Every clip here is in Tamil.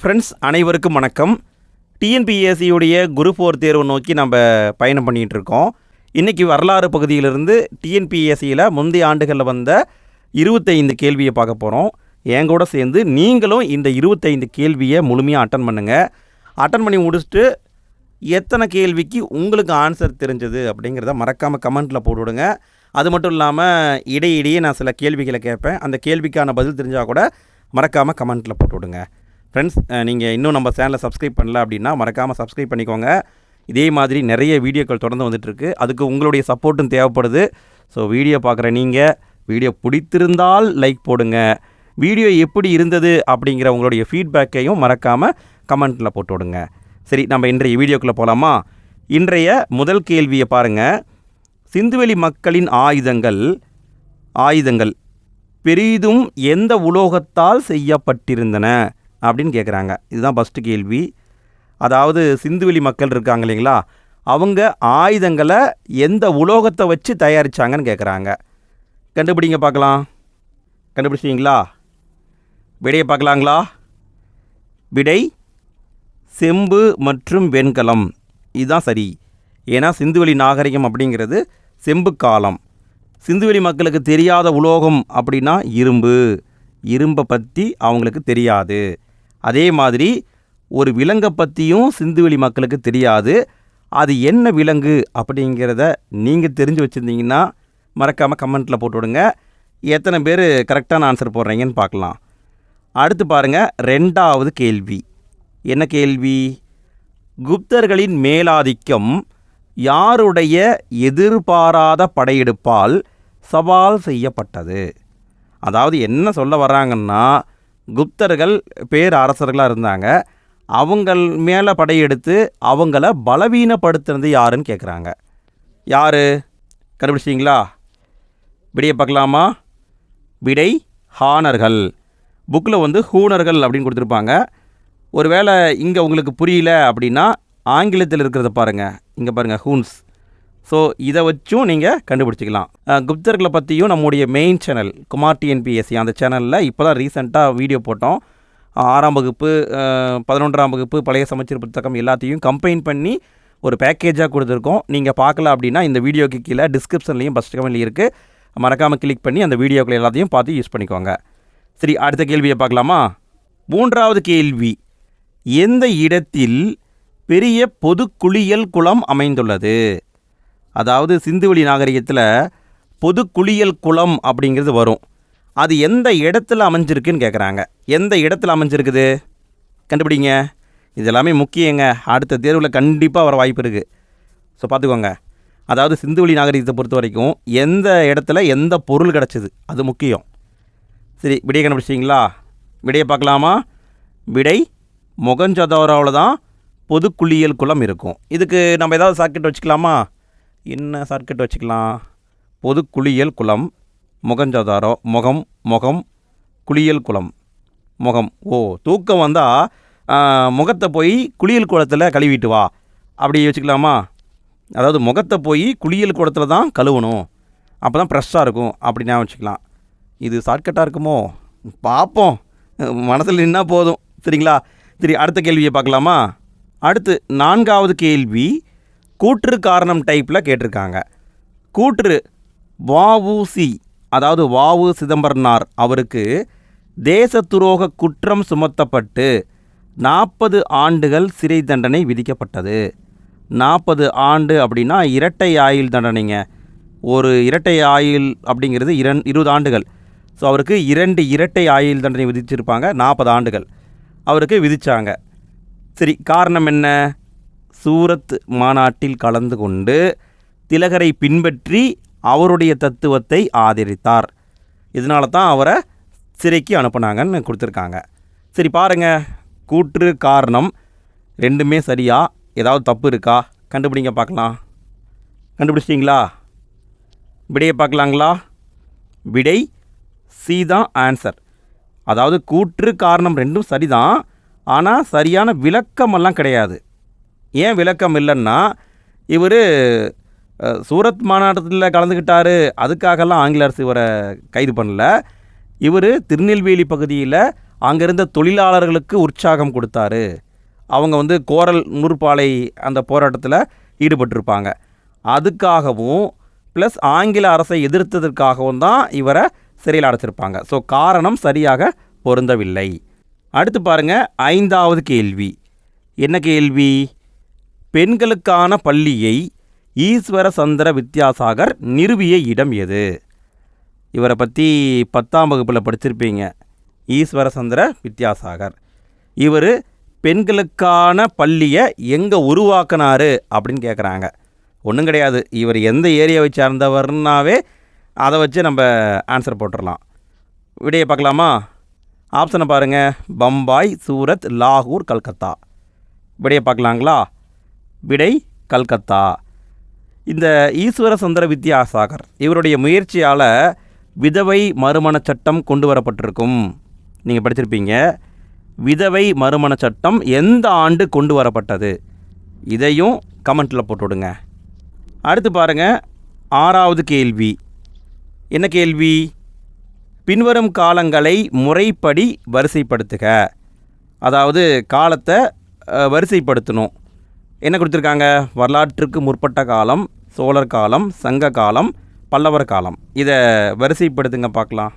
ஃப்ரெண்ட்ஸ் அனைவருக்கும் வணக்கம். டிஎன்பிஎஸ்சியுடைய குரூப் ஃபோர் தேர்வு நோக்கி நம்ம பயணம் பண்ணிகிட்டு இருக்கோம். இன்றைக்கி வரலாறு பகுதியிலிருந்து டிஎன்பிஎஸ்சியில் முந்தைய ஆண்டுகளில் வந்த இருபத்தைந்து கேள்வியை பார்க்க போகிறோம் என் கூட சேர்ந்து நீங்களும் இந்த இருபத்தைந்து கேள்வியை முழுமையாக அட்டன் பண்ணுங்கள் அட்டன் பண்ணி முடிச்சுட்டு எத்தனை கேள்விக்கு உங்களுக்கு ஆன்சர் தெரிஞ்சது அப்படிங்கிறத மறக்காமல் கமெண்ட்டில் போட்டுவிடுங்க. அது மட்டும் இல்லாமல் இடையிடையே நான் சில கேள்விகளை கேட்பேன். அந்த கேள்விக்கான பதில் தெரிஞ்சால் கூட மறக்காமல் கமெண்ட்டில் போட்டுவிடுங்க. ஃப்ரெண்ட்ஸ் நீங்கள் இன்னும் நம்ம சேனலை சப்ஸ்கிரைப் பண்ணல அப்படின்னா மறக்காமல் சப்ஸ்கிரைப் பண்ணிக்கோங்க. இதே மாதிரி நிறைய வீடியோக்கள் தொடர்ந்து வந்துட்டுருக்கு. அதுக்கு உங்களுடைய சப்போர்ட்டும் தேவைப்படுது. ஸோ வீடியோ பார்க்குற நீங்கள் வீடியோ பிடித்திருந்தால் லைக் போடுங்க. வீடியோ எப்படி இருந்தது அப்படிங்கிற உங்களுடைய ஃபீட்பேக்கையும் மறக்காமல் கமெண்ட்டில் போட்டு விடுங்க. சரி நம்ம இன்றைய வீடியோக்குள்ளே போகலாமா இன்றைய முதல் கேள்வியை பாருங்கள் சிந்துவெளி மக்களின் ஆயுதங்கள் ஆயுதங்கள் பெரிதும் எந்த உலோகத்தால் செய்யப்பட்டிருந்தன? அப்படின்னு கேட்குறாங்க இதுதான் ஃபஸ்ட்டு கேள்வி. அதாவது சிந்துவெளி மக்கள் இருக்காங்க இல்லைங்களா? அவங்க ஆயுதங்களை எந்த உலோகத்தை வச்சு தயாரித்தாங்கன்னு கேட்குறாங்க கண்டுபிடிங்க பார்க்கலாம். கண்டுபிடிச்சிங்களா விடையை பார்க்கலாங்களா? விடை செம்பு மற்றும் வெண்கலம். இதுதான் சரி. ஏன்னா சிந்துவெளி நாகரிகம் அப்படிங்கிறது செம்பு காலம். சிந்துவெளி மக்களுக்கு தெரியாத உலோகம் அப்படின்னா இரும்பு. இரும்பை பற்றி அவங்களுக்கு தெரியாது. அதே மாதிரி ஒரு விலங்கை பற்றியும் சிந்துவெளி மக்களுக்கு தெரியாது. அது என்ன விலங்கு அப்படிங்கிறத நீங்கள் தெரிஞ்சு வச்சுருந்தீங்கன்னா மறக்காமல் கமெண்ட்டில் போட்டு விடுங்க எத்தனை பேர் கரெக்டான ஆன்சர் போடுறீங்கன்னு பார்க்கலாம். அடுத்து பாருங்கள் ரெண்டாவது கேள்வி. என்ன கேள்வி? குப்தர்களின் மேலாதிக்கம் யாருடைய எதிர்பாராத படையெடுப்பால் சவால் செய்யப்பட்டது? அதாவது என்ன சொல்ல வர்றாங்கன்னா குப்தர்கள் பேரரசர்களாக இருந்தாங்க. அவங்கள் மேலே படையெடுத்து அவங்கள பலவீனப்படுத்துனது யாருன்னு கேட்குறாங்க யார்? கண்டுபிடிச்சிங்களா விடையை பார்க்கலாமா? விடை ஹானர்கள். புக்கில் வந்து ஹூனர்கள் அப்படின்னு கொடுத்துருப்பாங்க. ஒருவேளை இங்கே உங்களுக்கு புரியல அப்படின்னா ஆங்கிலத்தில் இருக்கிறத பாருங்கள் இங்கே பாருங்கள் ஹூன்ஸ். ஸோ இதை வச்சும் நீங்கள் கண்டுபிடிச்சிக்கலாம். குப்தர்களை பற்றியும் நம்முடைய மெயின் சேனல் குமார் டிஎன்பிஎஸ்சி அந்த சேனலில் இப்போ தான் ரீசெண்டாக வீடியோ போட்டோம். ஆறாம் வகுப்பு பதினொன்றாம் வகுப்பு பழைய சமச்சீர் புத்தகம் எல்லாத்தையும் கம்பைன் பண்ணி ஒரு பேக்கேஜாக கொடுத்துருக்கோம். நீங்கள் பார்க்கல அப்படின்னா இந்த வீடியோக்கு கீழே டிஸ்கிரிப்ஷன்லேயும் ஃபஸ்ட் கமெண்ட்லேயும் இருக்குது மறக்காமல் கிளிக் பண்ணி அந்த வீடியோக்கள் எல்லாத்தையும் பார்த்து யூஸ் பண்ணிக்கோங்க. சரி அடுத்த கேள்வியை பார்க்கலாமா? மூன்றாவது கேள்வி. எந்த இடத்தில் பெரிய பொது குளியல் குளம் அமைந்துள்ளது? அதாவது சிந்துவெளி நாகரிகத்தில் பொது குளியல் குளம் அப்படிங்கிறது வரும். அது எந்த இடத்துல அமைஞ்சிருக்குன்னு கேட்குறாங்க எந்த இடத்துல அமைஞ்சிருக்குது? கண்டுபிடிங்க. இது எல்லாமே முக்கியங்க. அடுத்த தேர்வில் கண்டிப்பாக வர வாய்ப்பு இருக்குது ஸோ பார்த்துக்கோங்க. அதாவது சிந்துவெளி நாகரிகத்தை பொறுத்த வரைக்கும் எந்த இடத்துல எந்த பொருள் கிடச்சிது? அது முக்கியம். சரி விடையை கண்டுபிடிச்சிங்களா விடையை பார்க்கலாமா? விடை மொகஞ்சதோராவில் தான் பொது குளியல் குளம் இருக்கும். இதுக்கு நம்ம ஏதாவது சாக்கெட் வச்சுக்கலாமா? என்ன ஷார்ட்கட் வச்சுக்கலாம்? பொது குளியல் குளம் முகஞ்சதாரோ முகம் முகம் குளியல் குளம் முகம். ஓ தூக்கம் வந்தால் முகத்தை போய் குளியல் குளத்தில் கழுவிட்டு வா. அப்படி வச்சுக்கலாமா? அதாவது முகத்தை போய் குளியல் குளத்தில் தான் கழுவணும். அப்போ தான் ஃப்ரெஷ்ஷாக இருக்கும். அப்படி வச்சுக்கலாம். இது ஷார்ட்கட்டாக இருக்குமோ? பார்ப்போம். மனசில் நின்னா போதும். சரிங்களா? சரி அடுத்த கேள்வியை பார்க்கலாமா? அடுத்து நான்காவது கேள்வி. கூற்று காரணம் டைப்பில் கேட்டிருக்காங்க. கூற்று வாவுசி அதாவது வாவு சிதம்பரனார் அவருக்கு தேச துரோக குற்றம் சுமத்தப்பட்டு நாற்பது ஆண்டுகள் சிறை தண்டனை விதிக்கப்பட்டது. நாற்பது ஆண்டு அப்படின்னா இரட்டை ஆயுள் தண்டனைங்க. ஒரு இரட்டை ஆயுள் அப்படிங்கிறது இரண் இருபது ஆண்டுகள். ஸோ அவருக்கு இரண்டு இரட்டை ஆயுள் தண்டனை விதிச்சிருப்பாங்க நாற்பது ஆண்டுகள். அவருக்கு விதித்தாங்க சரி காரணம் என்ன? சூரத் மாநாட்டில் கலந்து கொண்டு திலகரை பின்பற்றி அவருடைய தத்துவத்தை ஆதரித்தார். இதனால தான் அவரை சிறைக்கு அனுப்புனாங்கன்னு கொடுத்துருக்காங்க. சரி பாருங்கள் கூற்று காரணம் ரெண்டுமே சரியா? ஏதாவது தப்பு இருக்கா? கண்டுபிடிங்க பார்க்கலாம். கண்டுபிடிச்சிட்டிங்களா? விடையை பார்க்கலாங்களா? விடை சி தான் ஆன்சர். அதாவது கூற்று காரணம் ரெண்டும் சரிதான். ஆனால் சரியான விளக்கமெல்லாம் கிடையாது. ஏன் விளக்கம் இல்லைன்னா இவர் சூரத் மாநாட்டத்தில் கலந்துக்கிட்டாரு அதுக்காகலாம் ஆங்கில அரசு இவரை கைது பண்ணல. இவர் திருநெல்வேலி பகுதியில் அங்கே இருந்த தொழிலாளர்களுக்கு உற்சாகம் கொடுத்தாரு. அவங்க வந்து கோரல் நூற்பாலை அந்த போராட்டத்தில் ஈடுபட்டிருப்பாங்க. அதுக்காகவும் ப்ளஸ் ஆங்கில அரசை எதிர்த்ததற்காகவும் தான் இவரை சிறையில் அடைச்சிருப்பாங்க. ஸோ காரணம் சரியாக பொருந்தவில்லை. அடுத்து பாருங்க ஐந்தாவது கேள்வி. என்ன கேள்வி? பெண்களுக்கான பள்ளியை ஈஸ்வர சந்திர வித்யாசாகர் நிறுவிய இடம் எது? இவரை பற்றி பத்தாம் வகுப்பில் படிச்சிருப்பீங்க. ஈஸ்வர சந்திர வித்யாசாகர். இவர் பெண்களுக்கான பள்ளியை எங்கே உருவாக்குனாரு அப்படின்னு கேட்குறாங்க ஒன்றும் கிடையாது. இவர் எந்த ஏரியாவை சார்ந்தவர்னாவே அதை வச்சு நம்ம ஆன்சர் போட்டுடலாம் விடையை பார்க்கலாமா? ஆப்ஷனை பாருங்கள் பம்பாய் சூரத் லாகூர் கல்கத்தா. விடையை பார்க்கலாங்களா? விடை கல்கத்தா. இந்த ஈஸ்வர சுந்தர வித்யாசாகர் இவருடைய முயற்சியால் விதவை மறுமண சட்டம் கொண்டு வரப்பட்டிருக்கும். நீங்கள் படிச்சிருப்பீங்க. விதவை மறுமண சட்டம் எந்த ஆண்டு கொண்டு வரப்பட்டது? இதையும் கமெண்ட்டில் போட்டுவிடுங்க. அடுத்து பாருங்கள் ஆறாவது கேள்வி. என்ன கேள்வி? பின்வரும் காலங்களை முறைப்படி வரிசைப்படுத்துக. அதாவது காலத்தை வரிசைப்படுத்தணும். என்ன கொடுத்துருக்காங்க? வரலாற்றுக்கு முற்பட்ட காலம் சோழர் காலம் சங்க காலம் பல்லவர் காலம். இதை வரிசைப்படுத்துங்க பார்க்கலாம்.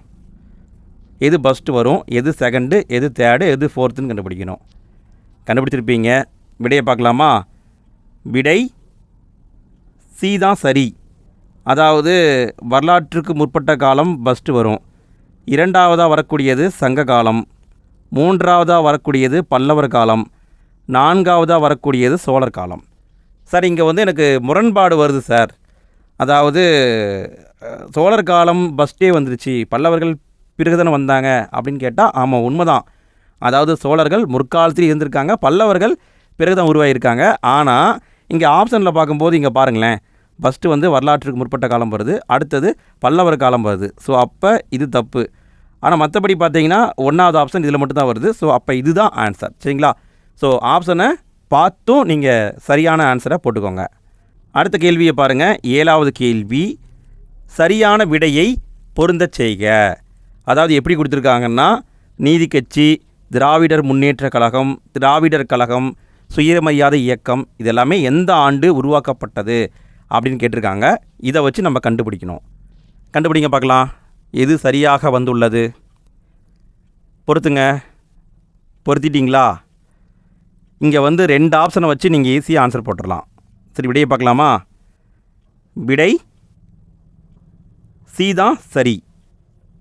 எது ஃபஸ்ட்டு வரும் எது செகண்டு எது தேர்டு எது ஃபோர்த்துன்னு கண்டுபிடிக்கணும். கண்டுபிடிச்சிருப்பீங்க. விடையை பார்க்கலாமா? விடை சி தான் சரி. அதாவது வரலாற்றுக்கு முற்பட்ட காலம் ஃபஸ்ட்டு வரும். இரண்டாவதாக வரக்கூடியது சங்க காலம். மூன்றாவதாக வரக்கூடியது பல்லவர் காலம். நான்காவதாக வரக்கூடியது சோழர் காலம். சார் இங்கே வந்து எனக்கு முரண்பாடு வருது சார். அதாவது சோழர் காலம் ஃபஸ்ட்டே வந்துருச்சு. பல்லவர்கள் பிறகுதான வந்தாங்க அப்படின்னு கேட்டால் ஆமாம் உண்மைதான். அதாவது சோழர்கள் முற்காலத்தில் இருந்திருக்காங்க. பல்லவர்கள் பிறகு தான் உருவாகியிருக்காங்க ஆனால் இங்கே ஆப்ஷனில் பார்க்கும்போது இங்கே பாருங்களேன். ஃபஸ்ட்டு வந்து வரலாற்றுக்கு முற்பட்ட காலம் வருது. அடுத்தது பல்லவர் காலம் வருது. ஸோ அப்போ இது தப்பு. ஆனால் மற்றபடி பார்த்தீங்கன்னா ஒன்றாவது ஆப்ஷன் இதில் மட்டும்தான் வருது. ஸோ அப்போ இதுதான் ஆன்சர் சரிங்களா? ஸோ ஆப்ஷனை பார்த்தும் நீங்கள் சரியான ஆன்சரை போட்டுக்கோங்க. அடுத்த கேள்வியை பாருங்கள் ஏழாவது கேள்வி சரியான விடையை பொருந்த செய்க. அதாவது எப்படி கொடுத்துருக்காங்கன்னா நீதி கட்சி திராவிடர் முன்னேற்ற கழகம் திராவிடர் கழகம் சுயமரியாதை இயக்கம் இதெல்லாமே எந்த ஆண்டு உருவாக்கப்பட்டது அப்படின்னு கேட்டிருக்காங்க. இதை வச்சு நம்ம கண்டுபிடிக்கணும். கண்டுபிடிங்க பார்க்கலாம். எது சரியாக வந்துள்ளது? பொறுத்துங்க. பொருத்திட்டிங்களா? இங்கே வந்து ரெண்டு ஆப்ஷனை வச்சு நீங்கள் ஈஸியாக ஆன்சர் போட்டுடலாம் சரி விடையை பார்க்கலாமா? விடை சி தான் சரி.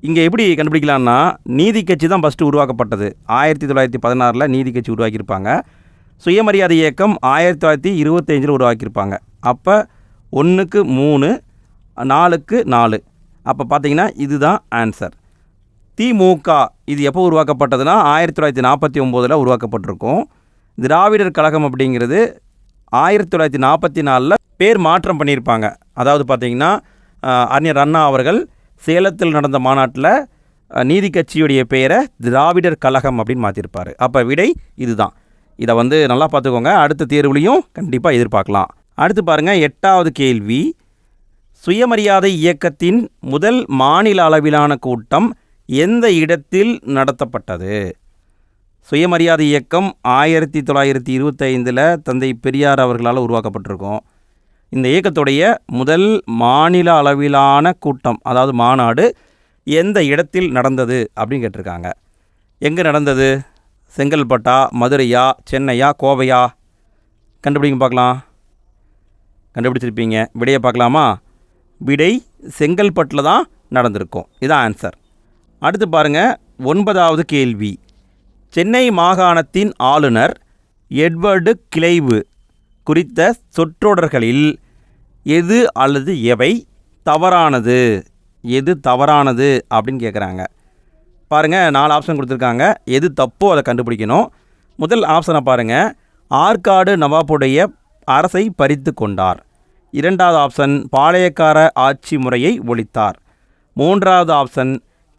இங்கே எப்படி கண்டுபிடிக்கலாம்னா நீதி கட்சி தான் ஃபஸ்ட்டு உருவாக்கப்பட்டது. ஆயிரத்தி தொள்ளாயிரத்தி பதினாறில் நீதி கட்சி உருவாக்கியிருப்பாங்க. சுயமரியாதை இயக்கம் ஆயிரத்தி தொள்ளாயிரத்தி இருபத்தஞ்சில் உருவாக்கியிருப்பாங்க. அப்போ ஒன்றுக்கு மூணு நாலுக்கு நாலு. அப்போ பார்த்தீங்கன்னா இதுதான் ஆன்சர் திமுக இது எப்போ உருவாக்கப்பட்டதுன்னா ஆயிரத்தி தொள்ளாயிரத்தி நாற்பத்தி ஒம்போதில் உருவாக்கப்பட்டிருக்கும். திராவிடர் கழகம் அப்படிங்கிறது ஆயிரத்தி தொள்ளாயிரத்தி நாற்பத்தி நாலில் பேர் மாற்றம் பண்ணியிருப்பாங்க. அதாவது பார்த்தீங்கன்னா அறிஞர் அண்ணா அவர்கள் சேலத்தில் நடந்த மாநாட்டில் நீதி கட்சியுடைய பெயரை திராவிடர் கழகம் அப்படின்னு மாற்றிருப்பார் அப்போ விடை இதுதான். இதை வந்து நல்லா பார்த்துக்கோங்க. அடுத்த தேர்வுலையும் கண்டிப்பாக எதிர்பார்க்கலாம். அடுத்து பாருங்கள் எட்டாவது கேள்வி. சுயமரியாதை இயக்கத்தின் முதல் மாநில அளவிலான கூட்டம் எந்த இடத்தில் நடத்தப்பட்டது? சுயமரியாதை இயக்கம் ஆயிரத்தி தொள்ளாயிரத்தி இருபத்தைந்தில் தந்தை பெரியார் அவர்களால் உருவாக்கப்பட்டிருக்கும். இந்த இயக்கத்துடைய முதல் மாநில அளவிலான கூட்டம் அதாவது மாநாடு எந்த இடத்தில் நடந்தது அப்படின்னு கேட்டிருக்காங்க. எங்கே நடந்தது? செங்கல்பட்டா மதுரையா சென்னையா கோவையா? கண்டுபிடிங்க பார்க்கலாம். கண்டுபிடிச்சிருப்பீங்க. விடையை பார்க்கலாமா? விடை செங்கல்பட்டில் தான் நடந்திருக்கும். இதான் ஆன்சர் அடுத்து பாருங்கள் ஒன்பதாவது கேள்வி. சென்னை மாகாணத்தின் ஆளுநர் எட்வர்டு கிளைவு குறித்த சொற்றொடர்களில் எது அல்லது எவை தவறானது? எது தவறானது அப்படின்னு கேட்குறாங்க பாருங்கள் நாலு ஆப்ஷன் கொடுத்துருக்காங்க. எது தப்போ அதை கண்டுபிடிக்கணும். முதல் ஆப்ஷனை பாருங்கள் ஆற்காடு நவாபுடைய அரசை பறித்து கொண்டார். இரண்டாவது ஆப்ஷன் பாளையக்கார ஆட்சி முறையை ஒழித்தார். மூன்றாவது ஆப்ஷன்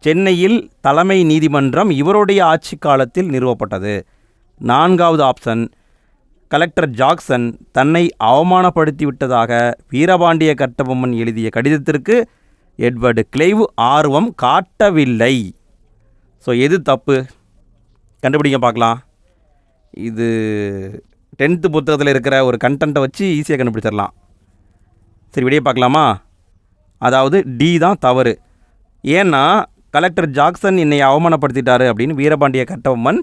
சென்னையில் தலைமை நீதிமன்றம் இவருடைய ஆட்சி காலத்தில் நிறுவப்பட்டது. நான்காவது ஆப்ஷன் கலெக்டர் ஜாக்சன் தன்னை அவமானப்படுத்தி விட்டதாக வீரபாண்டிய கட்டபொம்மன் எழுதிய கடிதத்திற்கு எட்வர்டு கிளைவ் ஆர்வம் காட்டவில்லை. ஸோ எது தப்பு? கண்டுபிடிங்க பார்க்கலாம். இது டென்த்து புத்தகத்தில் இருக்கிற ஒரு கண்டென்ட்டை வச்சு ஈஸியாக கண்டுபிடிச்சிடலாம். சரி விடிய பார்க்கலாமா? அதாவது டி தான் தவறு. ஏன்னா கலெக்டர் ஜாக்சன் என்னை அவமானப்படுத்திட்டாரு அப்படின்னு வீரபாண்டிய கட்டபொம்மன்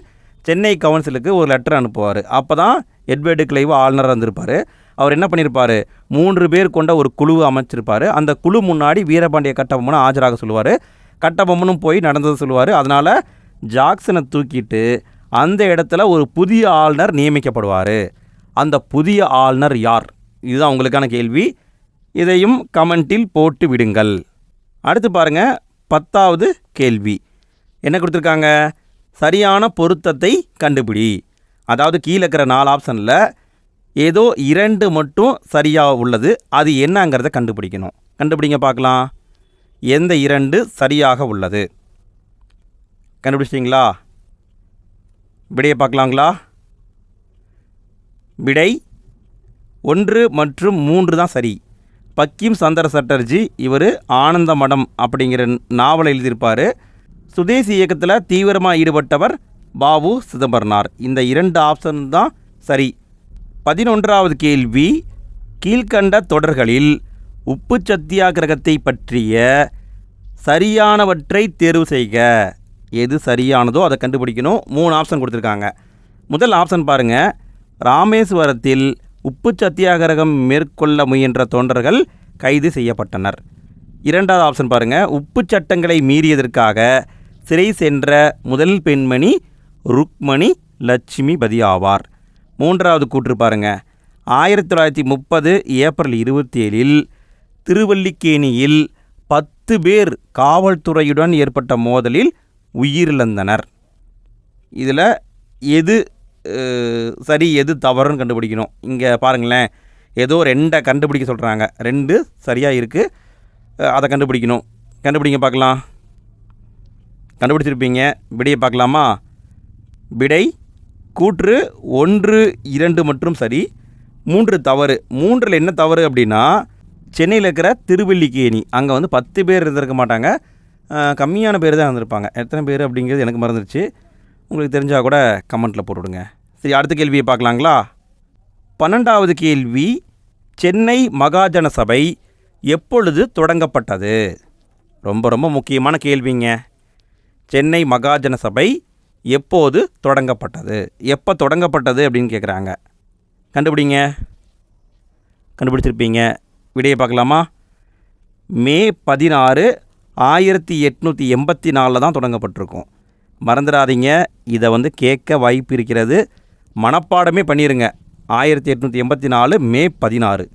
சென்னை கவுன்சிலுக்கு ஒரு லெட்டர் அனுப்புவார். அப்போ தான் எட்வர்டு கிளைவ் ஆளுநராக இருந்திருப்பார். அவர் என்ன பண்ணியிருப்பார் மூன்று பேர் கொண்ட ஒரு குழுவை அமைச்சிருப்பார். அந்த குழு முன்னாடி வீரபாண்டிய கட்டபொம்மனை ஆஜராக சொல்லுவார். கட்டபொம்மனும் போய் நடந்ததை சொல்லுவார். அதனால் ஜாக்சனை தூக்கிட்டு அந்த இடத்துல ஒரு புதிய ஆளுநர் நியமிக்கப்படுவார். அந்த புதிய ஆளுநர் யார்? இதுதான் உங்களுக்கான கேள்வி. இதையும் கமெண்ட்டில் போட்டு விடுங்கள். அடுத்து பாருங்கள் பத்தாவது கேள்வி. என்ன கொடுத்துருக்காங்க? சரியான பொருத்தத்தை கண்டுபிடி. அதாவது கீழே இருக்கிற நாலு ஆப்ஷனில் ஏதோ இரண்டு மட்டும் சரியாக உள்ளது அது என்னங்கிறத கண்டுபிடிக்கணும். கண்டுபிடிங்க பார்க்கலாம். எந்த இரண்டு சரியாக உள்ளது? கண்டுபிடிச்சிட்டிங்களா? விடையை பார்க்கலாங்களா? விடை ஒன்று மற்றும் மூன்று தான் சரி. பக்கிம் சந்திர சட்டர்ஜி இவர் ஆனந்த மடம் அப்படிங்கிற நாவலை எழுதியிருப்பார். சுதேசி இயக்கத்தில் தீவிரமாக ஈடுபட்டவர் பாபு சிதம்பரனார். இந்த இரண்டு ஆப்ஷன் தான் சரி. பதினொன்றாவது கேள்வி கீழ்கண்ட தொடர்களில் உப்பு சத்தியாகிரகத்தை பற்றிய சரியானவற்றை தேர்வு செய்க. எது சரியானதோ அதை கண்டுபிடிக்கணும். மூணு ஆப்ஷன் கொடுத்துருக்காங்க. முதல் ஆப்ஷன் பாருங்கள் ராமேஸ்வரத்தில் உப்பு சத்தியாகிரகம் மேற்கொள்ள முயன்ற தொண்டர்கள் கைது செய்யப்பட்டனர். இரண்டாவது ஆப்ஷன் பாருங்கள் உப்பு சட்டங்களை மீறியதற்காக சிறை சென்ற முதல் பெண்மணி ருக்மணி லட்சுமி பதி ஆவார். மூன்றாவது கூற்று பாருங்க. ஆயிரத்தி தொள்ளாயிரத்தி முப்பது ஏப்ரல் இருபத்தி ஏழில் திருவல்லிக்கேணியில் பத்து பேர் காவல்துறையுடன் ஏற்பட்ட மோதலில் உயிரிழந்தனர். இதில் எது சரி எது தவறுன்னு கண்டுபிடிக்கணும். இங்கே பாருங்களேன். ஏதோ ரெண்டை கண்டுபிடிக்க சொல்கிறாங்க ரெண்டு சரியாக இருக்குது அதை கண்டுபிடிக்கணும். கண்டுபிடிங்க பார்க்கலாம். கண்டுபிடிச்சிருப்பீங்க. விடையை பார்க்கலாமா? விடை கூற்று ஒன்று இரண்டு மற்றும் சரி மூன்று தவறு. மூன்றில் என்ன தவறு அப்படின்னா சென்னையில் இருக்கிற திருவல்லிக்கேணி. அங்கே வந்து பத்து பேர் இருந்திருக்க மாட்டாங்க. கம்மியான பேர் தான் இருந்திருப்பாங்க. எத்தனை பேர் அப்படிங்கிறது எனக்கு மறந்துருச்சு. உங்களுக்கு தெரிஞ்சால் கூட கமெண்ட்டில் போட்டுவிடுங்க. சரி அடுத்த கேள்வியை பார்க்கலாங்களா? பன்னெண்டாவது கேள்வி சென்னை மகாஜன சபை எப்பொழுது தொடங்கப்பட்டது? ரொம்ப ரொம்ப முக்கியமான கேள்விங்க. சென்னை மகாஜன சபை எப்போது தொடங்கப்பட்டது? எப்போ தொடங்கப்பட்டது அப்படின்னு கேட்குறாங்க. கண்டுபிடிங்க. கண்டுபிடிச்சிருப்பீங்க. விடையை பார்க்கலாமா? மே பதினாறு ஆயிரத்தி எட்நூற்றி எண்பத்தி நாலில் தான் தொடங்கப்பட்டிருக்கும். மறந்துடாதீங்க. இதை வந்து கேட்க வாய்ப்பு இருக்கிறது. மனப்பாடமே பண்ணிடுங்க ஆயிரத்தி எட்நூற்றி எண்பத்தி நாலு மே பதினாறு.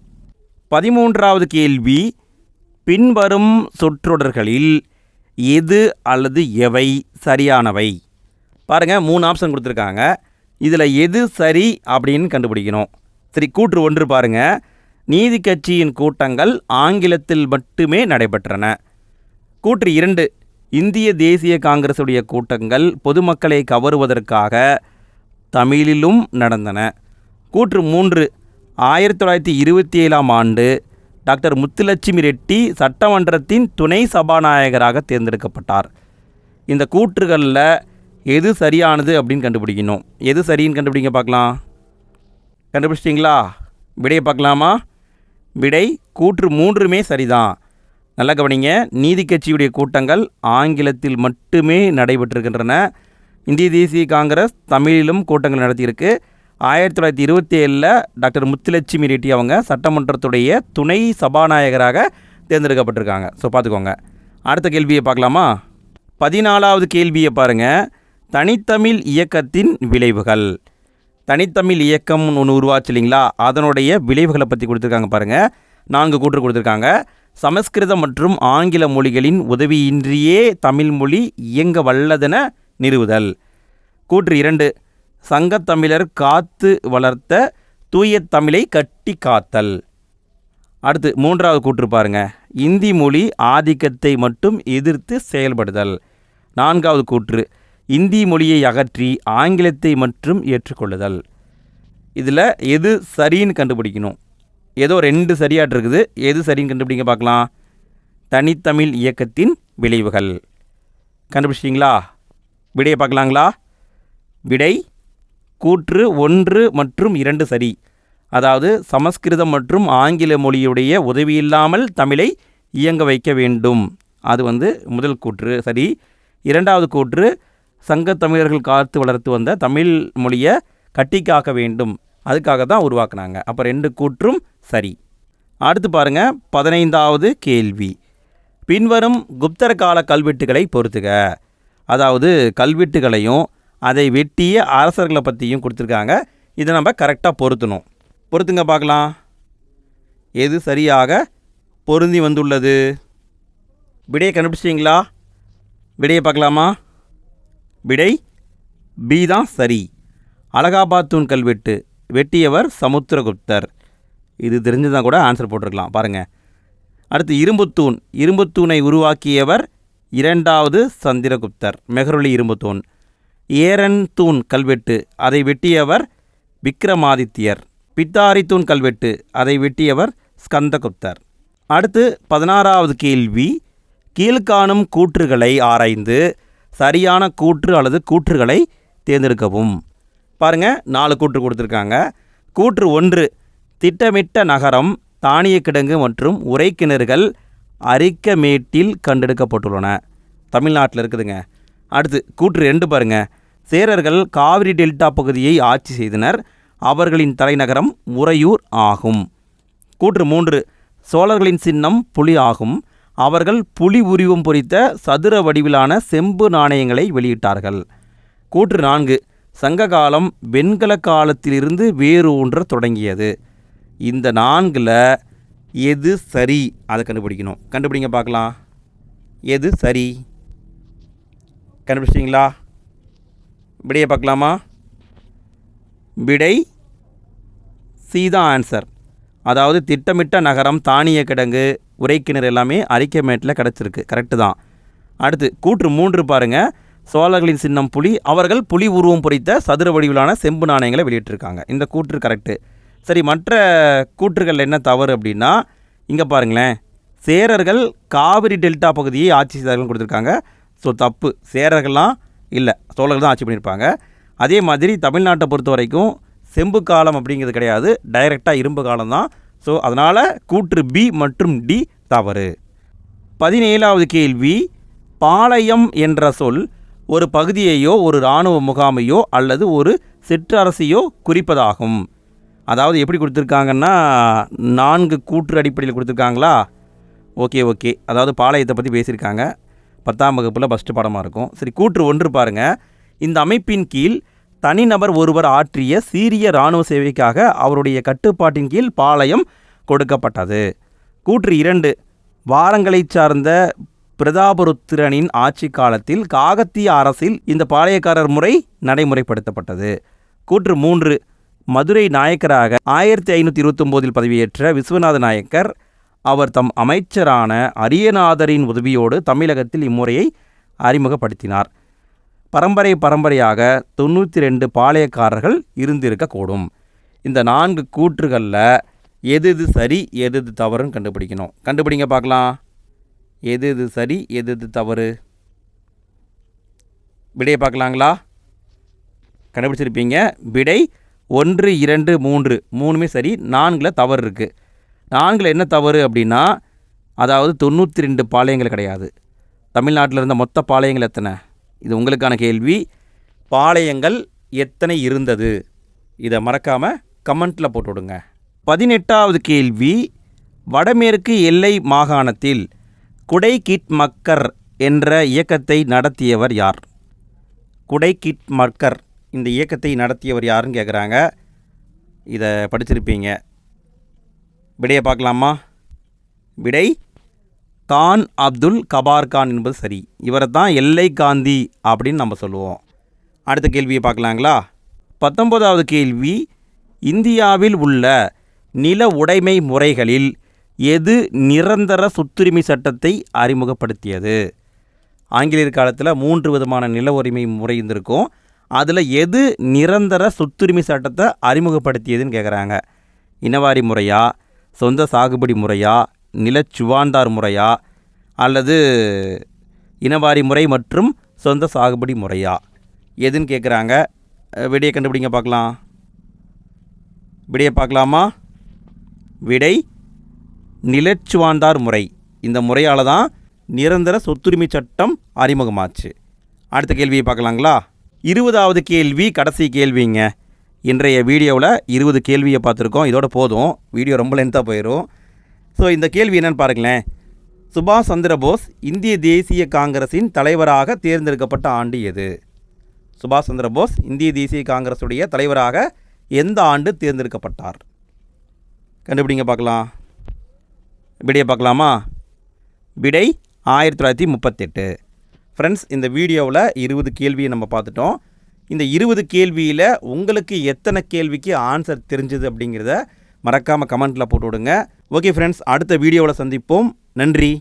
பதிமூன்றாவது கேள்வி. பின்வரும் சொற்றொடர்களில் எது அல்லது எவை சரியானவை? பாருங்கள் மூணு ஆப்ஷன் கொடுத்துருக்காங்க. இதில் எது சரி அப்படின்னு கண்டுபிடிக்கணும். சரி கூற்று ஒன்று பாருங்கள் நீதி கட்சியின் கூட்டங்கள் ஆங்கிலத்தில் மட்டுமே நடைபெற்றன. கூற்று இரண்டு. இந்திய தேசிய காங்கிரசுடைய கூட்டங்கள் பொதுமக்களை கவருவதற்காக தமிழிலும் நடந்தன. கூற்று மூன்று. ஆயிரத்தி தொள்ளாயிரத்தி இருபத்தி ஏழாம் ஆண்டு டாக்டர் முத்துலட்சுமி ரெட்டி சட்டமன்றத்தின் துணை சபாநாயகராக தேர்ந்தெடுக்கப்பட்டார். இந்த கூற்றுகளில் எது சரியானது அப்படின்னு கண்டுபிடிக்கணும். எது சரின்னு கண்டுபிடிங்க பார்க்கலாம். கண்டுபிடிச்சிட்டிங்களா? விடையை பார்க்கலாமா? விடை கூற்று மூன்றுமே சரிதான். நல்லா கவனிங்க. நீதி கட்சியுடைய கூட்டங்கள் ஆங்கிலத்தில் மட்டுமே நடைபெற்றிருக்கின்றன. இந்திய தேசிய காங்கிரஸ் தமிழிலும் கூட்டங்கள் நடத்தியிருக்கு. ஆயிரத்தி தொள்ளாயிரத்தி இருபத்தி ஏழில் டாக்டர் முத்துலட்சுமி ரெட்டி அவங்க சட்டமன்றத்துடைய துணை சபாநாயகராக தேர்ந்தெடுக்கப்பட்டிருக்காங்க. ஸோ பார்த்துக்கோங்க. அடுத்த கேள்வியை பார்க்கலாமா? பதினாலாவது கேள்வியை பாருங்கள் தனித்தமிழ் இயக்கத்தின் விளைவுகள். தனித்தமிழ் இயக்கம்னு ஒன்று உருவாச்சு இல்லைங்களா? அதனுடைய விளைவுகளை பற்றி கொடுத்துருக்காங்க பாருங்கள் நான்கு கூற்று கொடுத்துருக்காங்க. சமஸ்கிருதம் மற்றும் ஆங்கில மொழிகளின் உதவியின்றியே தமிழ் மொழி இயங்க வல்லதென நிறுவுதல். கூற்று இரண்டு. சங்கத்தமிழர் காத்து வளர்த்த தூய தமிழை கட்டி காத்தல். அடுத்து மூன்றாவது கூற்று பாருங்க. இந்தி மொழி ஆதிக்கத்தை மட்டும் எதிர்த்து செயல்படுதல். நான்காவது கூற்று. இந்தி மொழியை அகற்றி ஆங்கிலத்தை மட்டும் ஏற்றுக்கொள்ளுதல். இதில் எது சரின்னு கண்டுபிடிக்கணும். ஏதோ ரெண்டு சரியாட்டு இருக்குது. எது சரின்னு கண்டுபிடிங்க பார்க்கலாம். தனித்தமிழ் இயக்கத்தின் விளைவுகள். கண்டுபிடிச்சிட்டிங்களா? விடையை பார்க்கலாங்களா? விடை கூற்று ஒன்று மற்றும் இரண்டு சரி. அதாவது சமஸ்கிருதம் மற்றும் ஆங்கில மொழியுடைய உதவியில்லாமல் தமிழை இயங்க வைக்க வேண்டும். அது வந்து முதல் கூற்று சரி. இரண்டாவது கூற்று சங்க தமிழர்கள் காத்து வளர்த்து வந்த தமிழ் மொழியை கட்டி காக்க வேண்டும். அதுக்காக தான் உருவாக்குனாங்க. அப்போ ரெண்டு கூற்றும் சரி. அடுத்து பாருங்கள் பதினைந்தாவது கேள்வி. பின்வரும் குப்தர கால கல்வெட்டுகளை பொறுத்துக. அதாவது கல்வெட்டுகளையும் அதை வெட்டிய அரசர்களை பற்றியும் கொடுத்துருக்காங்க. இதை நம்ம கரெக்டாக பொருத்தணும். பொறுத்துங்க பார்க்கலாம். எது சரியாக பொருந்தி வந்துள்ளது? விடையை கண்டுபிடிச்சிட்டிங்களா? விடையை பார்க்கலாமா? விடை பி தான் சரி. அலகாபாத் தூண் கல்வெட்டு. வெட்டியவர் சமுத்திரகுப்தர். இது தெரிஞ்சுதான் கூட ஆன்சர் போட்டிருக்கலாம். பாருங்கள் அடுத்து இரும்புத்தூண். இரும்புத்தூணை உருவாக்கியவர் இரண்டாவது சந்திரகுப்தர். மெஹருளி இரும்புத்தூண். ஏரன் தூண் கல்வெட்டு. அதை வெட்டியவர் விக்ரமாதித்யர் பித்தாரித்தூண் கல்வெட்டு. அதை வெட்டியவர் ஸ்கந்தகுப்தர். அடுத்து பதினாறாவது கேள்வி. கீழ்காணும் கூற்றுகளை ஆராய்ந்து சரியான கூற்று அல்லது கூற்றுகளை தேர்ந்தெடுக்கவும். பாருங்க நாலு கூற்று கொடுத்துருக்காங்க. கூற்று ஒன்று திட்டமிட்ட நகரம் தானிய கிடங்கு மற்றும் உரை கிணறுகள் அரிக்கமேட்டில் கண்டெடுக்கப்பட்டுள்ளன. தமிழ்நாட்டில் இருக்குதுங்க. அடுத்து கூற்று ரெண்டு பாருங்க. சேரர்கள் காவிரி டெல்டா பகுதியை ஆட்சி செய்தனர். அவர்களின் தலைநகரம் உறையூர் ஆகும். கூற்று மூன்று சோழர்களின் சின்னம் புலி ஆகும். அவர்கள் புலி உருவம் பொறித்த சதுர வடிவிலான செம்பு நாணயங்களை வெளியிட்டார்கள். கூற்று நான்கு சங்ககாலம் வெண்கல காலத்திலிருந்து வேறு ஒன்ற தொடங்கியது. இந்த நான்கில் எது சரி? அதை கண்டுபிடிக்கணும். கண்டுபிடிங்க பார்க்கலாம். எது சரி? கண்டுபிடிச்சிட்டிங்களா? விடையை பார்க்கலாமா? விடை சி தான் ஆன்சர். அதாவது திட்டமிட்ட நகரம் தானிய கிடங்கு உரைக்கிணறு எல்லாமே அரிக்கமேட்டில் கிடச்சிருக்கு. கரெக்டு தான். அடுத்து கூற்று மூன்று பாருங்கள் சோழர்களின் சின்னம் புலி அவர்கள் புலி உருவம் பொறித்த சதுர வடிவிலான செம்பு நாணயங்களை வெளியிட்டிருக்காங்க. இந்த கூற்று கரெக்டு சரி மற்ற கூற்றுகள் என்ன தவறு அப்படின்னா இங்கே பாருங்களேன். சேரர்கள் காவிரி டெல்டா பகுதியை ஆட்சி செய்தார்கள் கொடுத்துருக்காங்க. ஸோ தப்பு. சேரர்கள்லாம் இல்லை. சோழர்கள் தான் ஆட்சி பண்ணியிருப்பாங்க. அதே மாதிரி தமிழ்நாட்டை பொறுத்த வரைக்கும் செம்பு காலம் அப்படிங்கிறது கிடையாது. டைரெக்டாக இரும்பு காலம் தான். ஸோ அதனால் கூற்று பி மற்றும் டி தவறு. பதினேழாவது கேள்வி பாளையம் என்ற சொல் ஒரு பகுதியையோ ஒரு இராணுவ முகாமையோ அல்லது ஒரு சிற்றரசையோ குறிப்பதாகும். அதாவது எப்படி கொடுத்துருக்காங்கன்னா நான்கு கூற்று அடிப்படையில் கொடுத்துருக்காங்களா? Okay okay. அதாவது பாளையத்தை பற்றி பேசியிருக்காங்க. பத்தாம் வகுப்பில் ஃபஸ்ட்டு பாடமாக இருக்கும். சரி கூற்று ஒன்று பாருங்கள் இந்த அமைப்பின் கீழ் தனிநபர் ஒருவர் ஆற்றிய சீரிய இராணுவ சேவைக்காக அவருடைய கட்டுப்பாட்டின் கீழ் பாளையம் கொடுக்கப்பட்டது. கூற்று இரண்டு. வாரங்களை சார்ந்த பிரதாபருத்திரனின் ஆட்சி காலத்தில் காகத்திய அரசில் இந்த பாளையக்காரர் முறை நடைமுறைப்படுத்தப்பட்டது. கூற்று மூன்று. மதுரை நாயக்கராக ஆயிரத்தி ஐநூற்றி இருபத்தொம்போதில் பதவியேற்ற விஸ்வநாத நாயக்கர் அவர் தம் அமைச்சரான அரியநாதரின் உதவியோடு தமிழகத்தில் இம்முறையை அறிமுகப்படுத்தினார். பரம்பரை பரம்பரையாக தொண்ணூற்றி ரெண்டு பாளையக்காரர்கள் இருந்திருக்கக்கூடும். இந்த நான்கு கூற்றுகளில் எது எது சரி எது எது தவறுன்னு கண்டுபிடிக்கணும். கண்டுபிடிங்க பார்க்கலாம். எது எது சரி எது எது தவறு? விடையை பார்க்கலாங்களா? கண்டுபிடிச்சிருப்பீங்க. விடை ஒன்று இரண்டு மூன்று. மூணுமே சரி நான்கில் தவறு இருக்குது நான்கில் என்ன தவறு அப்படின்னா அதாவது தொண்ணூற்றி ரெண்டு பாளையங்கள் கிடையாது. தமிழ்நாட்டில் இருந்த மொத்த பாளையங்கள் எத்தனை? இது உங்களுக்கான கேள்வி. பாளையங்கள் எத்தனை இருந்தது? இதை மறக்காமல் கமெண்ட்டில் போட்டு விடுங்க. பதினெட்டாவது கேள்வி வடமேற்கு எல்லை மாகாணத்தில் குடை கிட் மக்கர் என்ற இயக்கத்தை நடத்தியவர் யார்? குடை கிட் மக்கர் இந்த இயக்கத்தை நடத்தியவர் யாருன்னு கேட்குறாங்க இதை படிச்சிருப்பீங்க. விடையை பார்க்கலாமா? விடை கான் அப்துல் கபார் கான் என்பது சரி. இவரை தான் எல்லை காந்தி அப்படின்னு நம்ம சொல்லுவோம். அடுத்த கேள்வியை பார்க்கலாங்களா? பத்தொன்பதாவது கேள்வி இந்தியாவில் உள்ள நில உடைமை முறைகளில் எது நிரந்தர சொத்துரிமை சட்டத்தை அறிமுகப்படுத்தியது? ஆங்கிலேயர் காலத்தில் மூன்று விதமான நில உரிமை முறை இருந்திருக்கும். அதில் எது நிரந்தர சொத்துரிமை சட்டத்தை அறிமுகப்படுத்தியதுன்னு கேட்குறாங்க இனவாரி முறையா? சொந்த சாகுபடி முறையா? நிலச்சுவாண்டார் முறையா? அல்லது இனவாரி முறை மற்றும் சொந்த சாகுபடி முறையா? எதுன்னு கேட்குறாங்க விடையை கண்டுபிடிங்க பார்க்கலாம். விடையை பார்க்கலாமா? விடை நிலச்சுவாந்தார் முறை. இந்த முறையால் தான் நிரந்தர சொத்துரிமை சட்டம் அறிமுகமாச்சு. அடுத்த கேள்வியை பார்க்கலாங்களா? இருபதாவது கேள்வி கடைசி கேள்விங்க. இன்றைய வீடியோவில் இருபது கேள்வியை பார்த்துருக்கோம். இதோட போதும். வீடியோ ரொம்ப லென்த்தாக போயிடும் ஸோ இந்த கேள்வி என்னென்னு பாருங்களேன். சுபாஷ் சந்திரபோஸ் இந்திய தேசிய காங்கிரஸின் தலைவராக தேர்ந்தெடுக்கப்பட்ட ஆண்டு எது? சுபாஷ் சந்திரபோஸ் இந்திய தேசிய காங்கிரஸுடைய தலைவராக எந்த ஆண்டு தேர்ந்தெடுக்கப்பட்டார்? கண்டுபிடிங்க பார்க்கலாம். விடையை பார்க்கலாமா? விடை ஆயிரத்தி தொள்ளாயிரத்தி முப்பத்தெட்டு. ஃப்ரெண்ட்ஸ் இந்த வீடியோவில் இருபது கேள்வியை நம்ம பார்த்துட்டோம். இந்த இருபது கேள்வியில் உங்களுக்கு எத்தனை கேள்விக்கு ஆன்சர் தெரிஞ்சது அப்படிங்கிறத மறக்காமல் கமெண்ட்டில் போட்டு விடுங்க. ஓகே ஃப்ரெண்ட்ஸ் அடுத்த வீடியோவில் சந்திப்போம். நன்றி.